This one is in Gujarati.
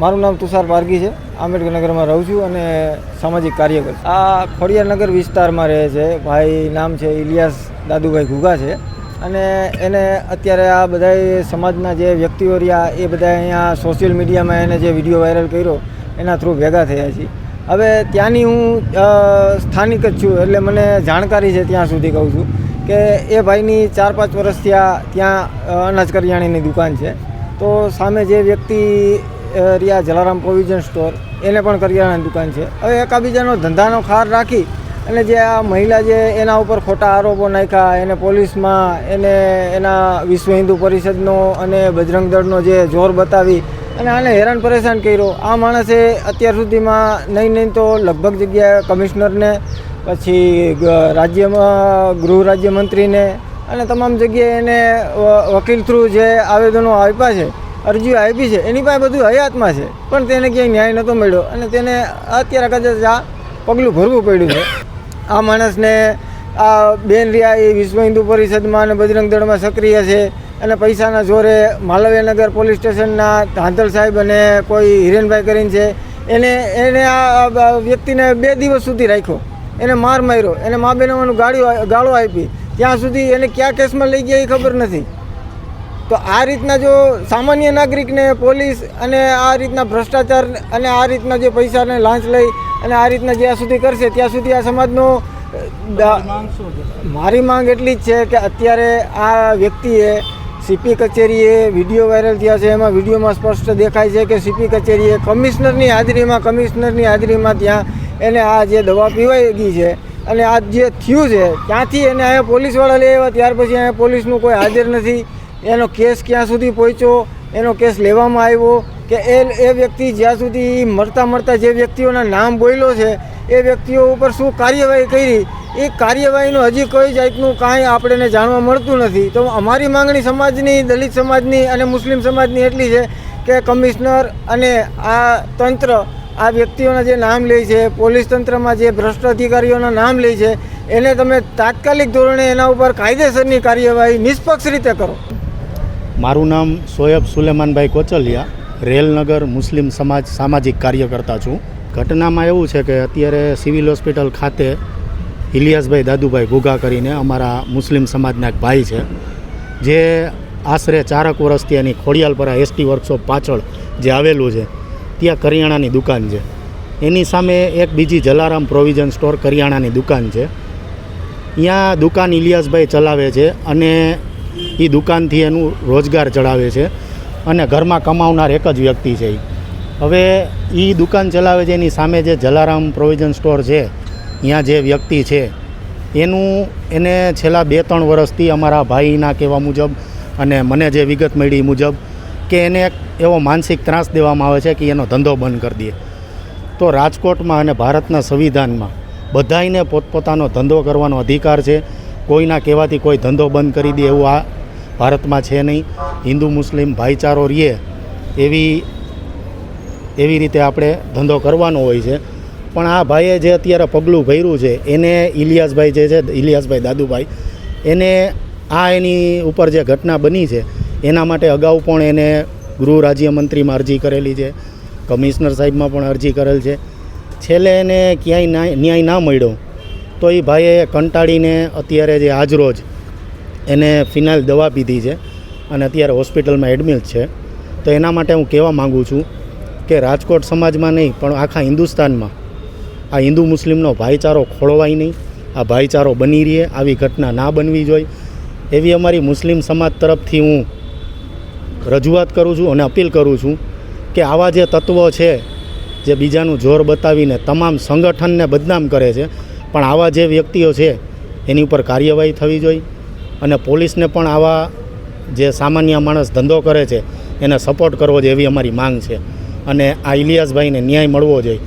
મારું નામ તુષાર પારગી છે. આંબેડકરનગરમાં રહું છું અને સામાજિક કાર્યકર આ ખોડિયારનગર વિસ્તારમાં રહે છે. ભાઈ નામ છે ઇલિયાસ દાદુભાઈ ઘુગા છે. અને એને અત્યારે આ બધા સમાજના જે વ્યક્તિઓ રહ્યા, એ બધા અહીંયા સોશિયલ મીડિયામાં એને જે વીડિયો વાયરલ કર્યો, એના થ્રુ ભેગા થયા છે હવે ત્યાંની હું સ્થાનિક જ છું, એટલે મને જાણકારી છે ત્યાં સુધી કહું છું કે એ ભાઈની ચાર પાંચ વર્ષથી આ ત્યાં અનાજ કરિયાણીની દુકાન છે. તો સામે જે વ્યક્તિ રહ્યા જલારામ પ્રોવિઝન સ્ટોર. એને પણ કરિયાણાની દુકાન છે. હવે એકાબીજાનો ધંધાનો ખાર રાખી અને જે આ મહિલા જે એના ઉપર ખોટા આરોપો નાખ્યા, એને પોલીસમાં, એને એના વિશ્વ હિન્દુ પરિષદનો અને બજરંગ દળનો જે જોર બતાવી અને આને હેરાન પરેશાન કર્યો. આ માણસે અત્યાર સુધીમાં નહીં નહીં તો લગભગ જગ્યાએ કમિશનરને, પછી રાજ્યમાં, ગૃહ રાજ્યમંત્રીને અને તમામ જગ્યાએ એને વકીલ થ્રુ જે આવેદનો આપ્યા છે અરજીઓ આપી છે, એની પાસે બધું હયાતમાં છે, પણ તેને ક્યાંય ન્યાય નહોતો મળ્યો અને તેને અત્યારે કદાચ આ પગલું ભરવું પડ્યું છે. આ માણસને આ બેન રહ્યા એ વિશ્વ હિન્દુ પરિષદમાં અને બજરંગ દળમાં સક્રિય છે અને પૈસાના જોરે માલવ્યનગર પોલીસ સ્ટેશનના ધાંધલ સાહેબ અને કોઈ હિરેનભાઈ કરીને છે, એને એને આ વ્યક્તિને બે દિવસ સુધી રાખ્યો. એને માર માર્યો, એને મા બેનવાનું ગાળ્યો ગાળો આપી. ત્યાં સુધી એને કયા કેસમાં લઈ ગયા એ ખબર નથી. તો આ રીતના જો સામાન્ય નાગરિકને પોલીસ અને આ રીતના ભ્રષ્ટાચાર અને આ રીતના જે પૈસાને લાંચ લઈ અને આ રીતના જ્યાં સુધી કરશે ત્યાં સુધી આ સમાજનો મારી માંગ એટલી જ છે કે અત્યારે આ વ્યક્તિએ સીપી કચેરીએ વીડિયો વાયરલ થયા છે. એમાં વિડીયોમાં સ્પષ્ટ દેખાય છે કે સીપી કચેરીએ કમિશનરની હાજરીમાં કમિશનરની હાજરીમાં ત્યાં એને આ જે દવા પીવાઈ ગઈ છે અને આ જે થયું છે ત્યાંથી એને અહીંયા પોલીસવાળા લઈ આવ્યા. ત્યાર પછી અહીંયા પોલીસનું કોઈ હાજર નથી. એનો કેસ ક્યાં સુધી પહોંચ્યો, એનો કેસ લેવામાં આવ્યો, કે એ એ વ્યક્તિ જ્યાં સુધી મળતા મરતા જે વ્યક્તિઓના નામ બોલ્યો છે, એ વ્યક્તિઓ ઉપર શું કાર્યવાહી કરી, એ કાર્યવાહીનું હજી કોઈ જાતનું કાંઈ આપણને જાણવા મળતું નથી. તો અમારી માંગણી સમાજની, દલિત સમાજની અને મુસ્લિમ સમાજની એટલી છે કે કમિશનર અને આ તંત્ર આ વ્યક્તિઓના જે નામ લે છે, પોલીસ તંત્રમાં જે ભ્રષ્ટ અધિકારીઓના નામ લે છે, એને તમે તાત્કાલિક ધોરણે એના ઉપર કાયદેસરની કાર્યવાહી નિષ્પક્ષ રીતે કરો. મારું નામ સોયબ સુલેમાનભાઈ કોચલિયા, રેલનગર મુસ્લિમ સમાજ સામાજિક કાર્યકર્તા છું. ઘટનામાં એવું છે કે અત્યારે સિવિલ હોસ્પિટલ ખાતે ઇલિયાસભાઈ દાદુભાઈ ગુગા કરીને અમારા મુસ્લિમ સમાજના એક ભાઈ છે, જે આશરે ચારક વર્ષથી એની ખોડિયાલપરા એસટી વર્કશોપ પાછળ જે આવેલું છે, ત્યાં કરિયાણાની દુકાન છે. એની સામે એક બીજી જલારામ પ્રોવિઝન સ્ટોર કરિયાણાની દુકાન છે. ત્યાં દુકાન ઇલિયાસભાઈ ચલાવે છે અને એ દુકાનથી એનું રોજગાર ચડાવે છે અને ઘરમાં કમાવનાર એક જ વ્યક્તિ છે હવે એ દુકાન ચલાવે છે, એની સામે જે જલારામ પ્રોવિઝન સ્ટોર છે ત્યાં જે વ્યક્તિ છે, એનું એને છેલ્લા બે ત્રણ વર્ષથી અમારા ભાઈના કહેવા મુજબ અને મને જે વિગત મળી મુજબ કે એને એક એવો માનસિક ત્રાસ દેવામાં આવે છે કે એનો ધંધો બંધ કરી દે. તો રાજકોટમાં અને ભારતના સંવિધાનમાં બધાયને પોતપોતાનો ધંધો કરવાનો અધિકાર છે. કોઈના કહેવાથી કોઈ ધંધો બંધ કરી દે એવું આ ભારતમાં છે નહીં. હિન્દુ, મુસ્લિમ ભાઈચારો રહીએ એવી એવી રીતે આપણે ધંધો કરવાનો હોય છે. પણ આ ભાઈએ જે અત્યારે પગલું ભર્યું છે, એને ઇલિયાસભાઈ જે છે, ઇલિયાસભાઈ દાદુભાઈ, એને આ એની ઉપર જે ઘટના બની છે, એના માટે અગાઉ પણ એને ગૃહ રાજ્યમંત્રીમાં અરજી કરેલી છે, કમિશનર સાહેબમાં પણ અરજી કરેલ છે. છેલ્લે એને ક્યાંય ન્યાય ના મળ્યો. તો એ ભાઈએ કંટાળીને અત્યારે જે આજરોજ એને ફિનાઇલ દવા પીધી છે અને અત્યારે હોસ્પિટલમાં એડમિટ છે. તો એના માટે હું કહેવા માગું છું કે રાજકોટ સમાજમાં નહીં, પણ આખા હિન્દુસ્તાનમાં આ હિન્દુ મુસ્લિમનો ભાઈચારો ખોળવાય નહીં, આ ભાઈચારો બની રહે આવી ઘટના ના બનવી જોઈએ. એવી અમારી મુસ્લિમ સમાજ તરફથી હું રજૂઆત કરું છું અને અપીલ કરું છું કે આવા જે તત્વો છે, જે બીજાનું જોર બતાવીને તમામ સંગઠનને બદનામ કરે છે પણ આવા જે વ્યક્તિઓ છે, એની ઉપર કાર્યવાહી થવી જોઈએ અને પોલીસને પણ આવા જે સામાન્ય માણસ ધંધો કરે છે, એને સપોર્ટ કરવો જોઈએ એવી અમારી માંગ છે. અને આ ઇલિયાસભાઈને ન્યાય મળવો જોઈએ.